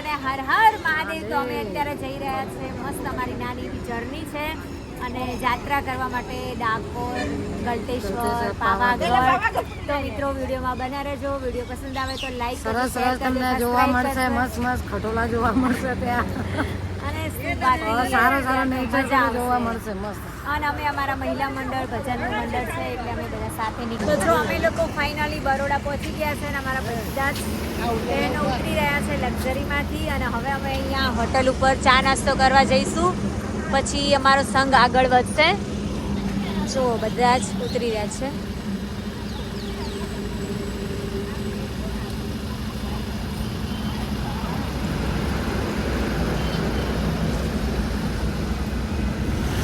અને હર હર મહાદેવ. તો અમે અત્યારે જઈ રહ્યા છે મસ્ત અમારી નાની એવી જર્ની છે. અને જાત્રા કરવા માટે ડાકોર ગલટેશ્વર પાવાગઢ. તો મિત્રો વિડીયોમાં બના રહેજો. વીડિયો પસંદ આવે તો લાઈક સરસ સરસ. તમને જોવા મળશે. મસ્ત મસ્ત ખટોલા જોવા મળશે ત્યાં. અને સારો સારો નેચર જોવા મળશે. મસ્ત. અને અમે અમારા મહિલા મંડળ ભજનનું મંડળ છે, એટલે અમે બધા સાથે નીકળ્યા તો અમે લોકો ફાઇનલી બરોડા પહોંચી ગયા છે અને અમારા બધા જ બહેનો ઉતરી રહ્યા છે લક્ઝરીમાંથી અને હવે અમે અહીંયા હોટલ ઉપર ચા નાસ્તો કરવા જઈશું. પછી અમારો સંઘ આગળ વધશે. જો બધા જ ઉતરી રહ્યા છે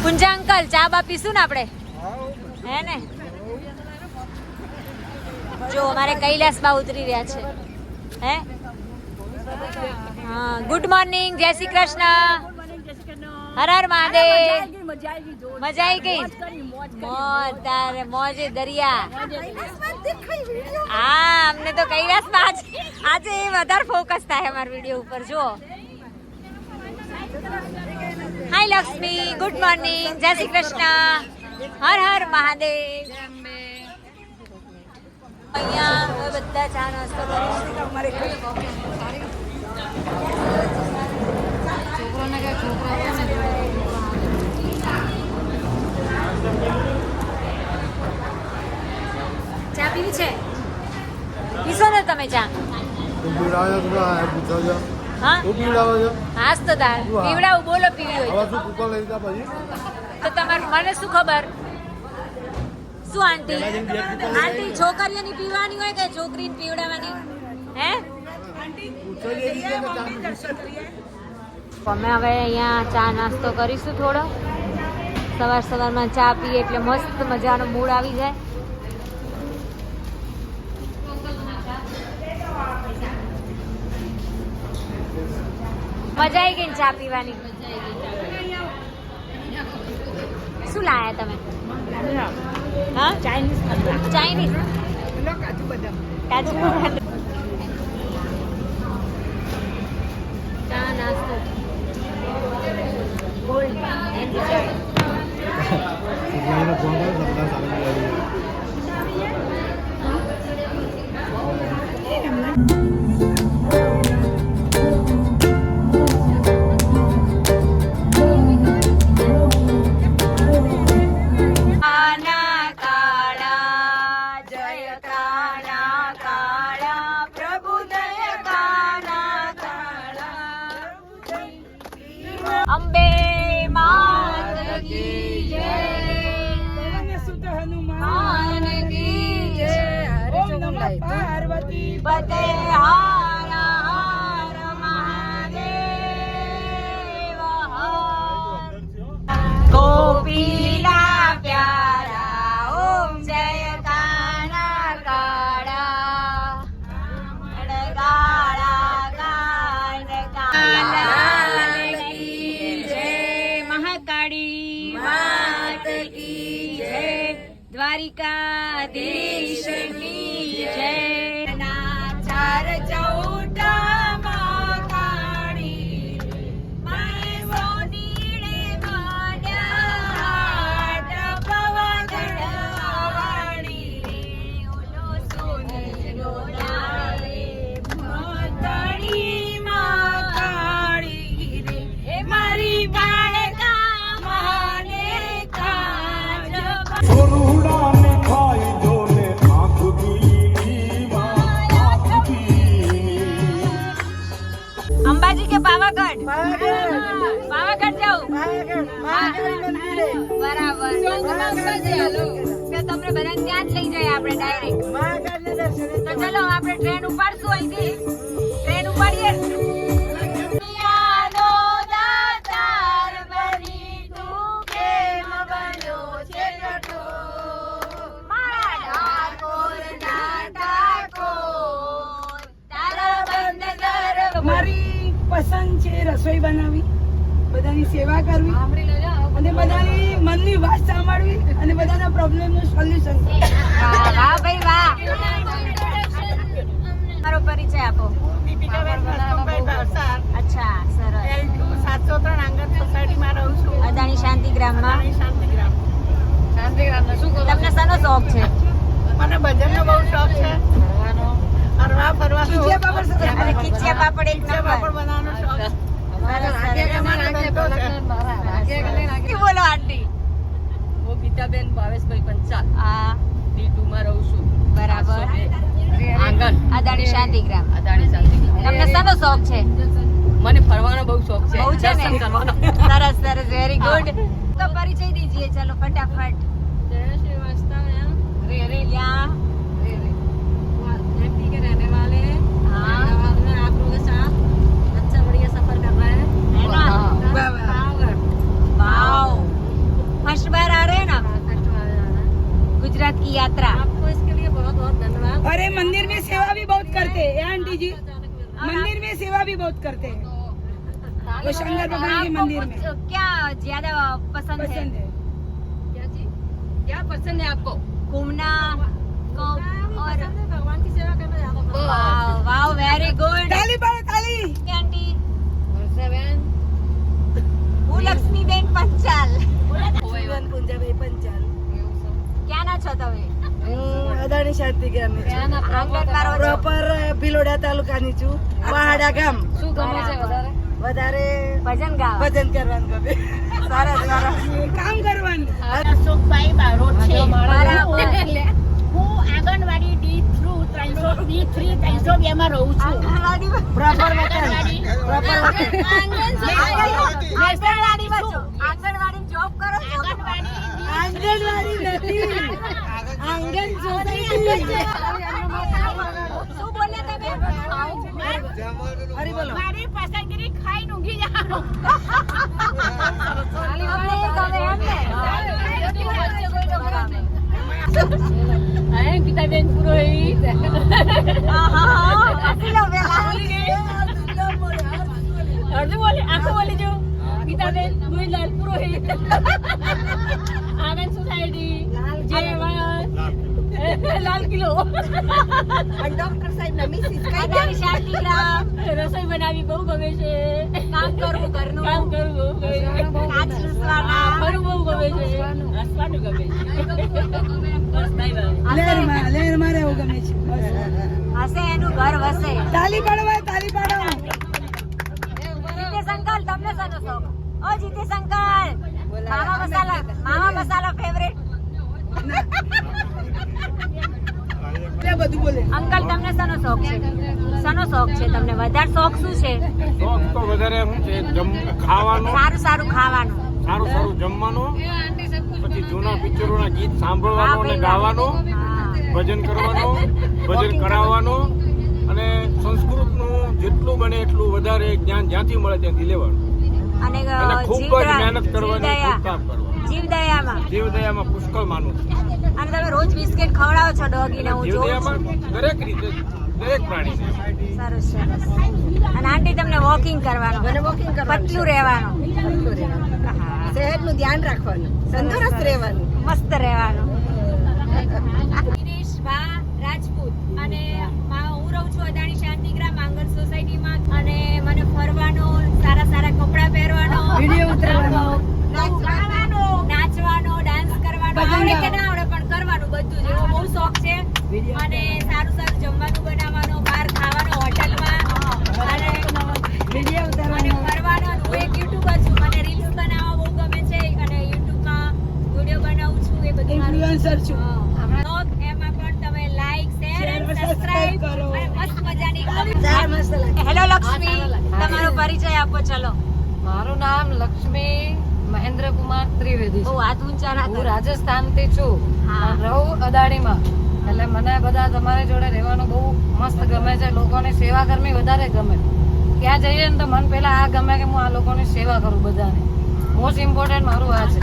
કુંજા અંકલ ચા બા પીશું ને આપણે? હે ને? જો, અમારે કૈલાસ બા ઉતરી રહ્યા છે. હે? હા ગુડ મોર્નિંગ જય શ્રી કૃષ્ણ. હર હર મહાદેવ. મજા આવી ગઈ? મોજ, તારે મોજે દરિયા. હા, અમને તો કૈલાસમાં આજે આજે વધારે ફોકસ થાય અમારા વીડિયો ઉપર જો હાય લક્ષ્મી ગુડ મોર્નિંગ જય શ્રી કૃષ્ણ હર હર મહાદેવ અહીંયા હવે બધા ચા નાસ્તો ચા પીવી છે? પીશો ને તમે ચા. હા? તું પીવડાવે છે? હાસ તો તાર પીવડાવું બોલો પીવી હવે શું કૂકર લઈ જા પછી? તો તમારે મને શું ખબર? શું આંટી? આંટી છોકરીઓની પીવાની હોય કે છોકરીને પીવડાવવાની? હે. અમે હવે અહીંયા ચા નાસ્તો કરીશું થોડો. સવાર સવારમાં ચા પીએ એટલે મસ્ત મજાનો મૂડ આવી જાય. મજા આવી ગઈ ચા પીવાની? શું લાયા તમે? હા? Chinese Chinese? કાજુ બદામ. ચા અંબાજી કે પાવાગઢ? પાવાગઢ. જાઉં? બરાબર. તો તમને બધા ત્યાં જ લઈ જાય આપણે ડાયરેક્ટ. તો ચલો આપણે ટ્રેન ઉપાડશું અહીંથી. ટ્રેન ઉપાડીએ. રસોઈ બનાવવી બધાની સેવા કરવી અને બધાની મનની વાત સાંભળવી અને બધાના પ્રોબ્લેમનું સોલ્યુશન વાહ વાહ ભાઈ વાહ. તમારો પરિચય આપો. અચ્છા સરસ. સાતસો ત્રણ આંગણ સોસાયટીમાં રહું છું. અદાણી શાંતિગ્રામમાં શાંતિગ્રામ તમને શાનો શોખ છે? મને ભજનનો બહુ શોખ છે. ફરવા ખીચિયા પાપડ એક નંબર. બોલો આંટી હું ગીતાબેન ભાવેશભાઈ પંચાલ આ ડી ટુ માં રહું છું બરાબર આંગણ અદાણી શાંતિગ્રામ અદાણી શાંતિ તમને શાનો શોખ છે મને ફરવાનો બહુ શોખ છે બહુ છે ને દર્શન કરવાનો સરસ સરસ વેરી ગુડ તો પરિચય દીજીએ ચલો ફટાફટ यहाँ हाँ है ना वाओ फ़र्स्ट बार आ रहे हैं ना गुजरात की यात्रा अरे मंदिर में सेवा भी बहुत करते हैं आंटी जी। मंदिर में सेवा भी बहुत करते हैं। वो शंकर भगवान के मंदिर में। क्या ज़्यादा पसंद पसंद है। क्या पसंद है आपको? घूमना को और वाओ वाओ वेरी गुड ताली पाड़ो ताली। आंटी। હું લક્ષ્મીબેન પંચાલ. ક્યાં ના છો તમે? અદાણી શાંતિ છો. પ્રોપર ભિલોડા તાલુકાની છું. પહાડા ગામ. શું ગમે છે વધારે? વધારે ભજન ગામ ભજન કરવાનું ગમે. સરસ સરસ. કામ કરવાનું. અશોકભાઈ બારોટ છે. મારા હું આંગણવાડી ડી થ્રુ ત્રણસો બે માં રહું છું પ્રોપર આંગણવાડી આંગણવાડીમાં આંગણવાડી જોબ કરો આંગણવાડી નથી આંગણ શું બોલ્યા તમે બોલો મારી પસંદગી ખાઈ ઊંઘી જવાનું અમને ગમે એમ ને ગીતાબેન પુરોહિત હા હા હા હસી લો પેલા અડધું બોલી આખું બોલી જો ગીતાબેન મોહીલાલ પુરોહિત આનંદ સોસાયટી જે લાલ કિલ્લો ડોક્ટર સાહેબ ના મિસિસ અદાણી શાંતિગ્રામ રસોઈ બનાવી બહુ ગમે છે કામ કરવું ઘરનું કામ કરવું બહુ ગમે છે હસવાનું ગમે છે ગમે છે. હશે એનું ઘર વસે તાલી પાડો ભાઈ તાલી પાડો. જીતેશ અંકલ તમને શાનો શોખ? ઓ જીતેશ અંકલ મામા મસાલા મામા મસાલા ફેવરેટ એટલે બધું બોલે. અંકલ તમને શાનો શોખ છે? શાનો શોખ છે તમને? વધારે શોખ શું છે? શોખ તો વધારે શું છે? ખાવાનું. સારું સારું ખાવાનું. સારું સારું જમવાનું પછી જૂના પિક્ચરોના ગીત સાંભળવાનું અને ગાવાનું ભજન કરવાનું ભજન કરાવવાનું અને સંસ્કૃતનું જેટલું બને એટલું વધારે જ્ઞાન જ્યાંથી મળે ત્યાંથી લેવાનું. અને ખૂબ જ મહેનત કરવાની ખૂબ કામ કરવાનું. જીવદયામાં. જીવદયામાં પુષ્કળ માનું છું. અને તમે રોજ બિસ્કિટ ખવડાવો છો ડોગીને હું જોઉં દરેક રીતે દરેક પ્રાણીને સરસ સરસ. અને આંટી તમને વોકિંગ કરવાનું. પતલું રહેવાનું. હા. નું ધ્યાન રાખવાનું તંદુરસ્ત રહેવાનું. મસ્ત રહેવાનું. દિનેશ ભા રાજપૂત અને મા- હું રહું છું અદાણી શાંતિગ્રામ આંગણ સોસાયટીમાં અને મને ફરવાનો સારા સારા કપડાં પહેરવાનો વીડિયો ઉતારવાનો. નાચવાનો નાચવાનો ડાન્સ કરવાનો. આવડે કે ના આવડે પણ કરવાનું બધું જ. એવો બહુ શોખ છે. અને ઇન્ફ્લુએન્સર છું. બ્લોગ એમાં પણ તમે લાઈક શેર અને અને સબસ્ક્રાઇબ કરો. અને મસ્ત મજાની ચાર મસ્ત લાગે. હેલો લક્ષ્મી તમારો પરિચય આપો ચલો. મારું નામ લક્ષ્મી મહેન્દ્ર કુમાર ત્રિવેદી બહુ છે ઊંચા હું. રહું અદાણીમાં. એટલે મને બધા તમારી જોડે રહેવાનું બહુ મસ્ત ગમે છે. લોકોની સેવા કરવી વધારે ગમે. ત્યાં જઈએ ને તો મન પેલા આ ગમે કે હું આ લોકોની સેવા કરું બધાની. મોસ્ટ ઇમ્પોર્ટન્ટ મારું આ છે.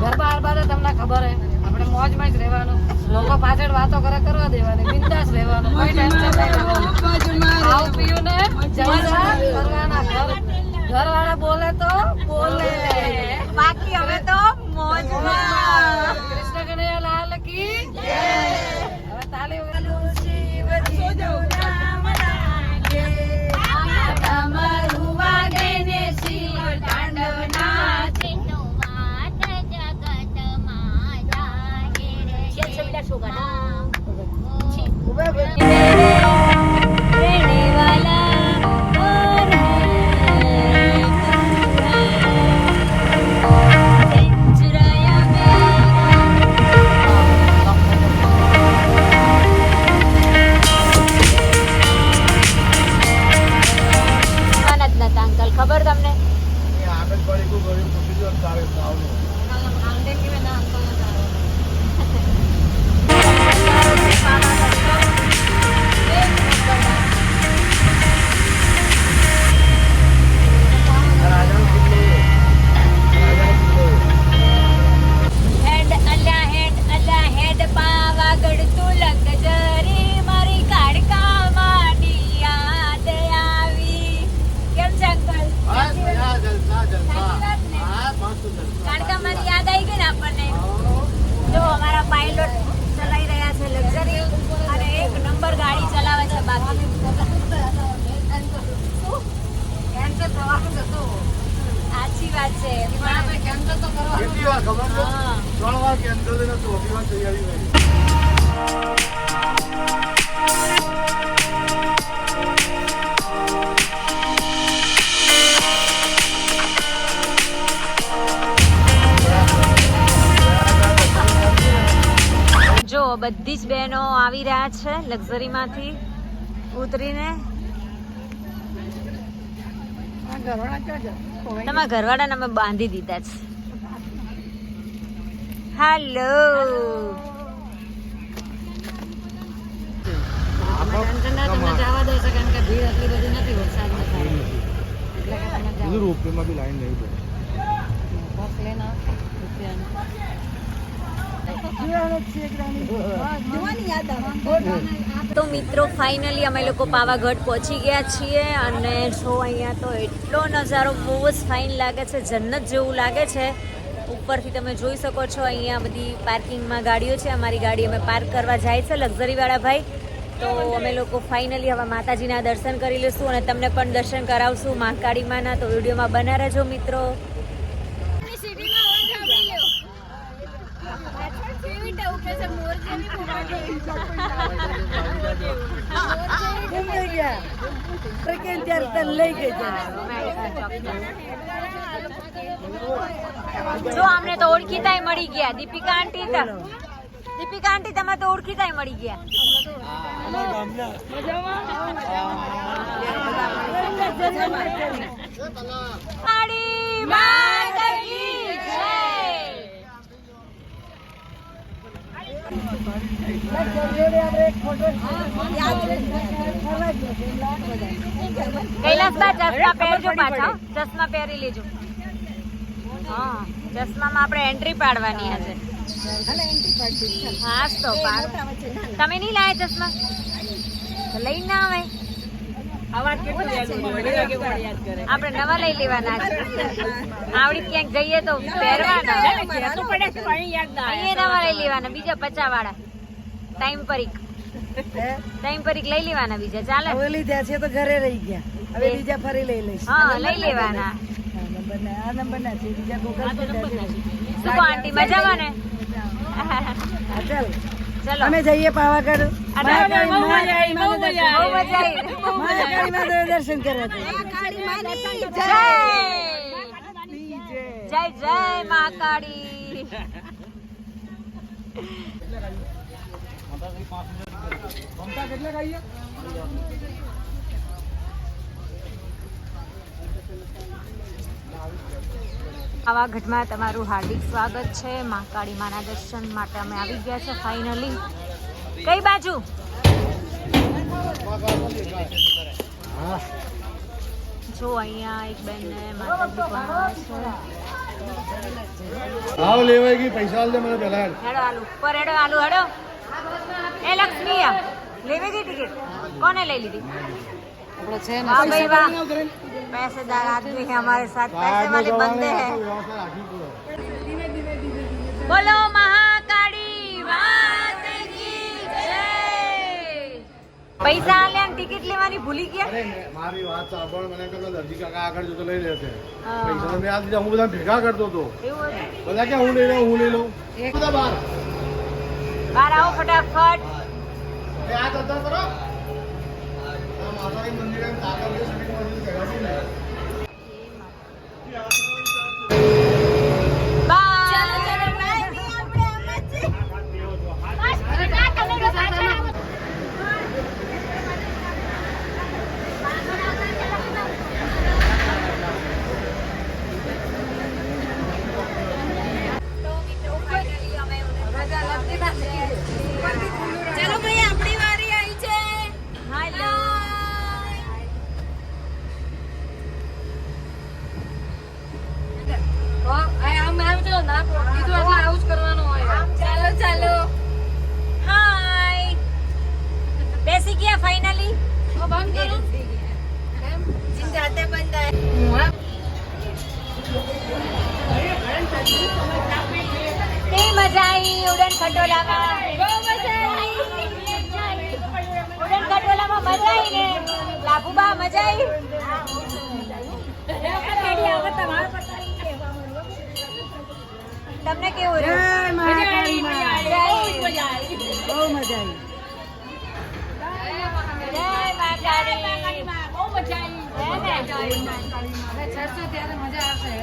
ગરબા અરબા તો તમને ખબર હે આપણે મોજમાં જ રહેવાનું. લોકો પાછળ વાતો કરે કરવા દેવાની બિંદાસ રહેવાનું. કોઈ ટેન્શન નહીં લેવાનું. બાજુમાં પીવું ને જલસા કરવાના ઘર ઘરવાળા બોલે તો બોલે. બાકી હવે તો કૃષ્ણ કનૈયા લાલ કી જય. લક્ઝરીમાંથી ઉતરીને તમારા ઘરવાળાને અમે બાંધી દીધા છે. હાલો. ટેન્શન ના તમને જવા કારણ કે ભીડ એટલી બધી નથી વરસાદના કારણે એટલે કે તમે જાઓ બીજું રોપવેમાં બી લાઈન નહીં પડે બસ લઈને આવો, રૂપિયાની. તો મિત્રો ફાઇનલી અમે લોકો પાવાગઢ પહોંચી ગયા છીએ અને જો અહીંયા તો એટલો નજારો બહુ જ ફાઇન લાગે છે, જન્નત જેવું લાગે છે. ઉપરથી તમે જોઈ શકો છો અહીંયા બધી પાર્કિંગમાં ગાડીઓ છે. અમારી ગાડી અમે પાર્ક કરવા જાય છે, લક્ઝરીવાળા ભાઈ. તો અમે લોકો ફાઇનલી હવે માતાજીના દર્શન કરી લઈશું અને તમને પણ દર્શન કરાવશું મહાકાળી માના તો વિડીયોમાં બના રહેજો મિત્રો. જો અમને તો ઓળખીતાય મળી ગયા. દીપિકા આંટી તો દીપિકા આંટી તમે તો ઓળખીતાય મળી ગયા. કાળી માતા કી જય. ચશ્મા પહેરી લેજો. હા, ચશ્મામાં આપણે એન્ટ્રી પાડવાની હશે. હા તો તમે નહીં લાયા ચશ્મા? લઈ ના આવે. આપણે નવા લઈ લેવાના છે. આવડી ક્યાંક જઈએ તો પહેરવાના. અહીંયા નવા લઈ લેવાના બીજા પચા વાળા ટાઈમ પરીક ટાઈમ પરીક લઈ લેવાના બીજા. ચાલે? હવે લીધા છે તો ઘરે રહી ગયા. હવે બીજા ફરી લઈ લઈશ. હા લઈ લેવાના. આ નંબર ના આ નંબર ના છે. બીજા ગોગલ શું આંટી? મજામાં ને? ચલો. અમે જઈએ પાવાગઢ. અરે, મહાકાળી બહુ મજા આવી, બહુ મજા આવી. બહુ મજા આવી. મહાકાળી માતાના દર્શન કર્યા હતા. જય. જય. જય મહાકાળી પાવાગઢમાં તમારું હાર્દિક સ્વાગત છે. મહાકાળી માના દર્શન માટે અમે આવી ગયા છે ફાઇનલી કઈ બાજુ? જો અહીંયા એક બેનને માતાજી ભણાવે છે. લેવાય ગઈ પૈસા આલ દે મને પહેલા હેડો આલુ પર હેડો આલુ હેડો. એ લક્ષ્મી લેવી ગઈ ટિકિટ કોને લઈ લીધી? આપણે છે ને वाह भाई वाह पैसेदार आदमी है हमारे साथ पैसे वाले बंदे हैं વ્યવસ્થા રાખવી પડે बोलो महाकाली मात की जय પૈસા આલ્યા ટિકિટ લેવાની ભૂલી ગયા અરે મેં- મારી વાત સાંભળ મને કહેતો દરજી કાકા આગળ જતો લઈ લેશે હા. પૈસા તો મેં આ દીધા હું બધા ભેગા કરતો હતો એવું હતું? બધા કે હું લઈ લઉં હું લઈ લઉં બધા બાર બહાર આવો ફટાફટ એ આ ધંધા કરો આ માતાજી મંદિરે તાકત છે શરીર મંદિર કહેવાય ને આવી ઉડન ખટોલામાં બહુ મજા આવી ઉડન ખટોલામાં મજા આવી ને લાભુબા મજા આવી તમને કેવું જય રહ્યું મહાકાળી માં. જય બહુ મજા આવી જય મહાકાળી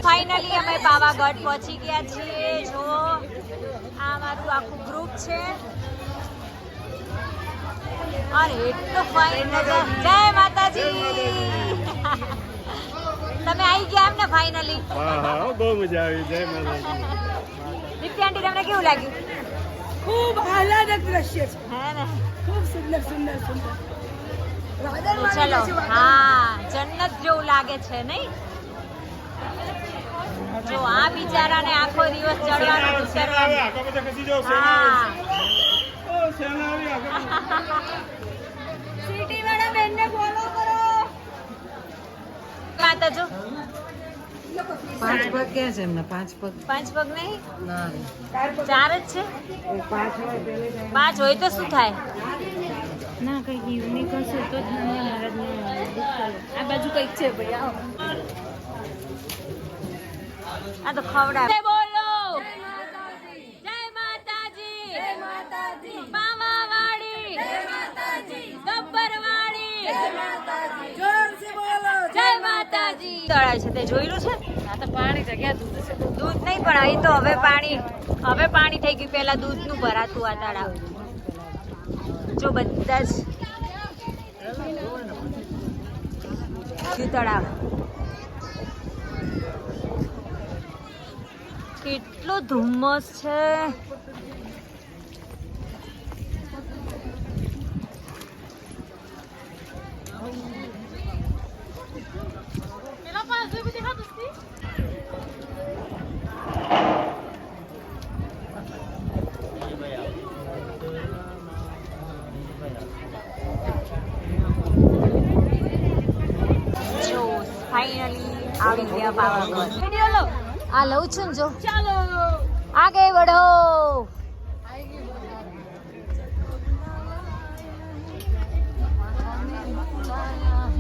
ફાઇનલી અમે પાવાગઢ પહોંચી ગયા છીએ. જો આ મારું આખું ગ્રુપ છે. અરે એટલો ફાઇન નજર જય માતાજી. તમે આવી ગયા એમ ને ફાઇનલી હા હા બહુ મજા આવી. જય માતાજી. દીપ્તિ આંટી તમને કેવું લાગ્યું? ખૂબ આહલાદક દ્રશ્ય છે. હે ને? ખૂબ સુંદર સુંદર સુંદર. ચલો હા જન્નત જેવું લાગે છે નહીં? જો આ બિચારાને આખો દિવસ ચડવાનું સિટી વાળા બેનને ફોલો કરો. માતા જો પાંચ પગ કે છે એમને? પાંચ પગ? પાંચ પગ નહીં? ના. ચાર જ છે? પાંચ હોય પેલે પાંચ હોય તો શું થાય? ના કઈ યુનિક હશે તો જ મને આ બાજુ કંઈક છે ભાઈ આવો. આ તો ખવડાવે. બોલો. જય માતાજી. જય માતાજી. મામાવાડી જય માતાજી. ગબ્બરવાડી જય માતાજી. જોરથી બોલો. જય માતાજી. તળાવ છે તે જોયેલું છે? આ તો પાણી જગ્યા દૂધ છે. દૂધ નહીં પણ અહીં તો હવે પાણી. હવે પાણી થઈ ગયું. પહેલા દૂધનું ભરાતું આ તળાવ. જો બધા જ તળાવ. કેટલો ધુમ્મસ છે. જો ફાઇનલી આવી ગયા પાવાગઢ આ લઉં છું ને જો. ચાલો. આગે વડો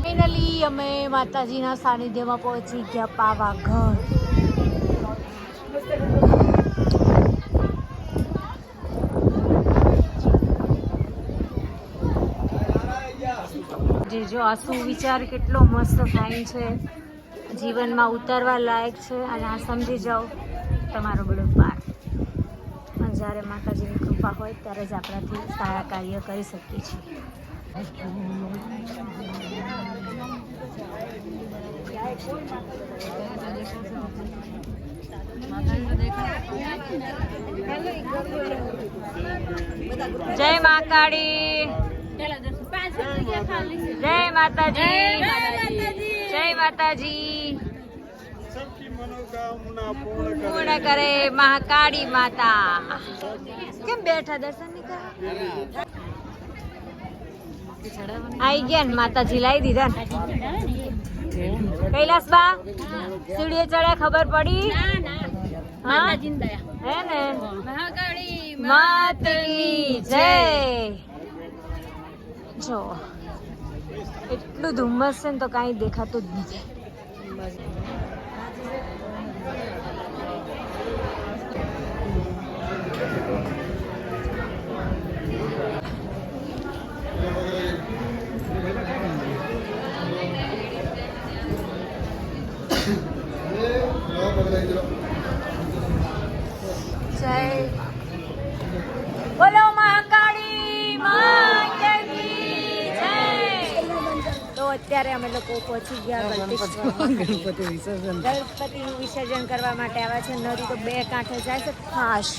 ફાઇનલી અમે માતાજીના સાનિધ્યમાં પહોંચી ગયા પાવાગઢ. જે જો આ સુવિચાર કેટલો મસ્ત ફાઇન છે. જીવનમાં ઉતારવા લાયક છે અને આ સમજી જાઓ તમારો બધો પાર. અને જ્યારે માતાજીની કૃપા હોય ત્યારે જ આપણાથી સારા કાર્ય કરી શકીએ છીએ. જય મા કાળી. જય માતાજી. જય માતાજી. પૂર્ણ કરે. મહાકાળી માતા. કેમ બેઠા દર્શન નહીં આઈ ગયા ને માતાજી લાવી દીધા કૈલાસ બા સીડીએ ચડ્યા ખબર પડી? હા? હે ને? માતની જય. જો. એટલું ધુમ્મસ છે ને તો કાંઈ દેખાતું જ નથી. જય. બોલો અત્યારે અમે લોકો પહોંચી ગયા ગણપતિ વિસર્જન. ગણપતિનું વિસર્જન કરવા માટે આવ્યા છે. નદી તો બે કાંઠે જાય છે. ખાસ.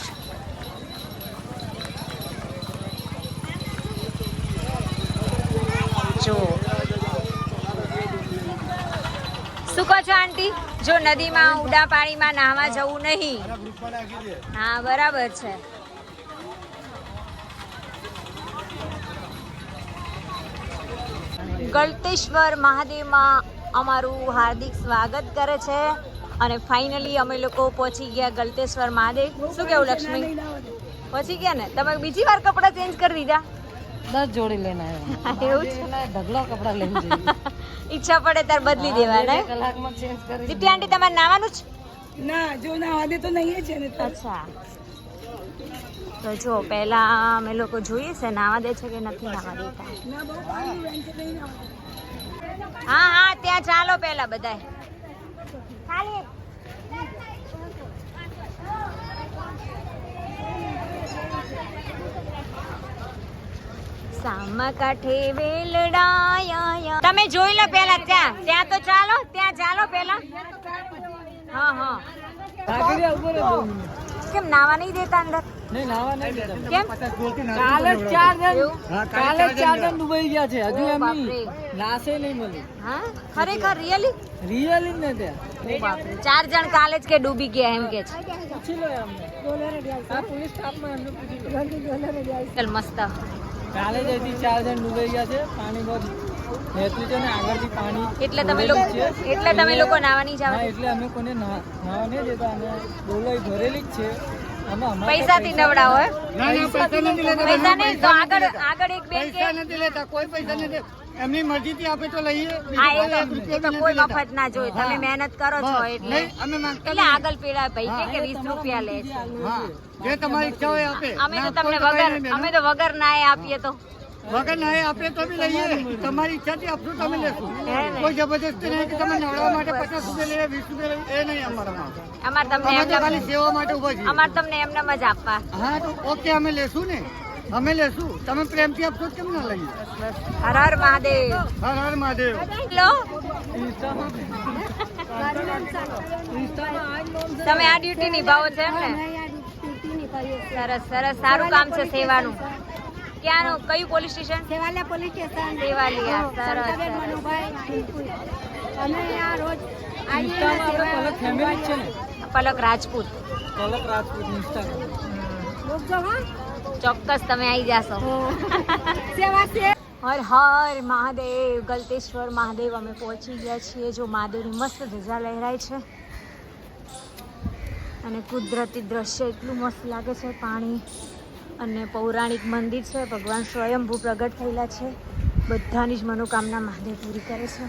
જો. શું કહો છો આંટી? જો નદીમાં ઉડા પાણીમાં નાહવા જવું નહીં. હા બરાબર છે. ગળતેશ્વર મહાદેવમાં અમારું હાર્દિક સ્વાગત કરે છે અને ફાઇનલી અમે લોકો પહોંચી ગયા ગળતેશ્વર મહાદેવ. શું કેવું લક્ષ્મી? પહોંચી ગયા ને? તમે બીજી વાર કપડાં ચેન્જ કરી દીધા? દસ જોડી લેના એવું છે? ઢગલો કપડાં લઈને ઈચ્છા પડે ત્યારે બદલી દેવાના કલાકમાં ચેન્જ કરી દીપ્તિ આંટી તમારે નાવાનું જ? ના જો ના વાદે તો નહીં છે ને અચ્છા. તો જો, પહેલા અમે લોકો જોઈએ છે, નાવા દે છે કે નથી નાવા દેતા? હા હા, ત્યાં ચાલો પહેલા બધાય. સામા કાંઠે તમે જોઈ લો પહેલા ત્યાં. ત્યાં તો ચાલો, ત્યાં ચાલો પેલા હા હા. કેમ નાવા નહીં દેતા અંદર? કેમ? કાલે ચાર જણ કાલે ચાર જણ ડૂબાઈ ગયા. છે. હજુ ઓ એમ નહીં મળી. હા? ખરેખર રિયલી રિયલી જ નથી ચાર જણ કાલે જ કે ડૂબી ગયા એમ કે છે. પૂછી લો અમને પોલીસ સ્ટાફમાં એમને પૂછી લો. મસ્ત. કાલે જ ચાર જણ ડૂબાઈ ગયા છે. પાણી બહુ નેતરી છે ને એટલે તમે લોકો એટલે તમે લોકો નાવા જાવ એટલે અમે કોને નાવા નહીં દેતા અને ડોલાઈ ભરેલી જ છે. અમે અમારા નવડાવો હે? ના ના પૈસા નથી લેતા. પૈસા નહીં તો આગળ આગળ એક બેન પૈસા નથી લેતા કોઈ પૈસા નથી એમની મરજીથી આપે તો લઈએ કોઈ. મફત ના જોઈ તમે મહેનત કરો છો એટલે. નહીં, અમે એટલે આગળ પેલા ભાઈ કે વીસ રૂપિયા લે છે. જે તમારી ઈચ્છા હોય આપે. અમે તો તમને વગર અમે તો વગર ના આપીએ તો. વગર ના આપણે તો બી લઈએ. તમારી ઈચ્છાથી આપશું તમે લેશું. કોઈ જબરજસ્તી નહીં કે તમે નવડાવવા માટે પચાસ રૂપિયા લઈએ વીસ રૂપિયા લઈએ એ નહીં અમારામાં. અમાર તમને એમને ખાલી સેવા માટે ઊભા છીએ. અમાર તમને એમને જ આપવા. હા તો ઓકે અમે લેશું ને. અમે લેશું. તમે પ્રેમથી આપશો કેમ ના લઈએ? હર હર મહાદેવ. હર હર મહાદેવ. લો. તમે આ ડ્યુટી નિભાવો છો એમ ને સરસ સરસ. સારું કામ છે સેવાનું. ક્યાંનું કયું police station? Devaliya police station. Devaliya સરસ મનુભાઈ અમે આ રોજ પલક ફેમિલી જ છે ને? પલક રાજપૂત. પલક રાજપૂત ઇન્સ્ટાગ્રામ ચોક્કસ તમે આવી જાશો. સેવા છે. હર હર મહાદેવ ગલતેશ્વર મહાદેવ અમે પહોંચી ગયા છીએ જો મહાદેવની મસ્ત ધજા લહેરાય છે. અને કુદરતી દ્રશ્ય એટલું મસ્ત લાગે છે પાણી. અને પૌરાણિક મંદિર છે. ભગવાન સ્વયંભૂ પ્રગટ થયેલા છે. બધાની જ મનોકામના મહાદેવ પૂરી કરે છે.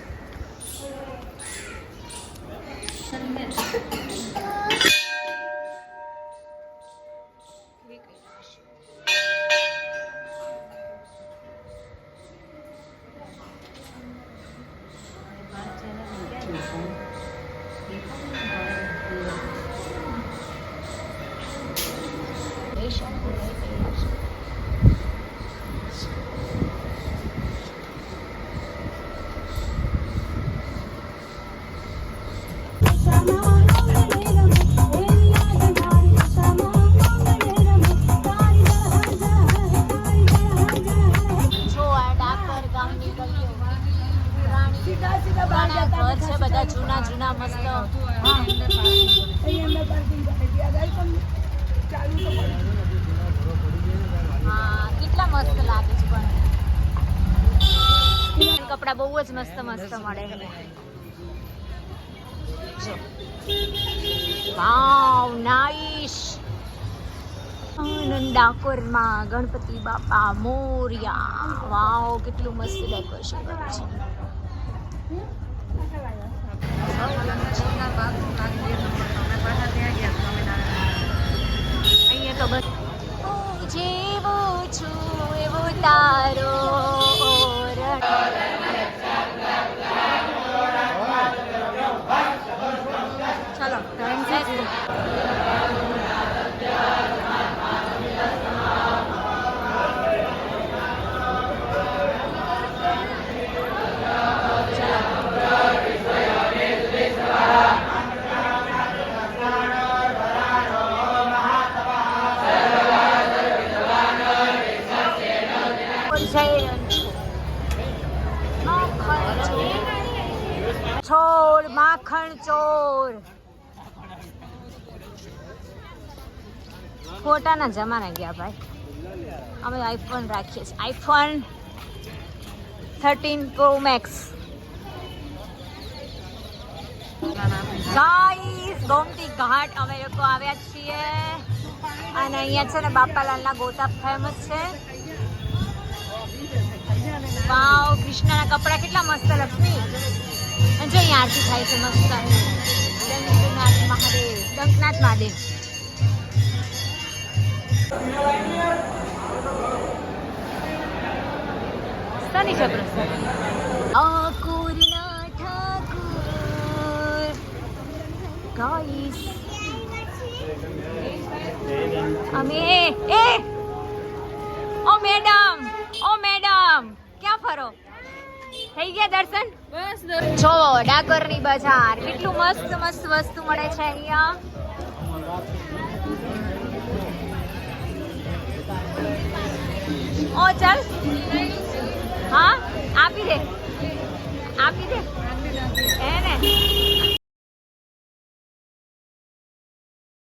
હા, કેટલા મસ્ત લાગે છે પણ. કપડા બહુ જ મસ્ત મસ્ત મળે જો વાવ નાઈસ ડાકોરમાં ગણપતિ બાપા મોરિયા. વાવ, કેટલું મસ્ત ડેકોરેશન કર્યું છે. જેવું છું એવું તારો ઓરડ. ચલો ખોટાના જમાના ગયા ભાઈ. અમે આઈફોન રાખીએ છીએ. IPhone thirteen pro max Gomti Ghat અમે લોકો આવ્યા છીએ. અને અહીંયા છે ને બાપાલાલના ગોતા ફેમસ છે. વાવ કૃષ્ણના કપડાં કેટલા મસ્ત, લક્ષ્મી. અને જો અહીંયા આરતી થાય છે, મસ્ત. ડંકનાથ મહાદેવ. દંકનાથ મહાદેવ. શનિ ગાઈસ અમે એ ઓ મેડમ ઓ મેડમ. ક્યાં ફરો? થઈ ગયા દર્શન બસ જો ડાકોરની બજાર. કેટલું મસ્ત મસ્ત વસ્તુ મળે છે અહીંયા. ઓ ચાલ. હા આપી દે. આપી દે. એને.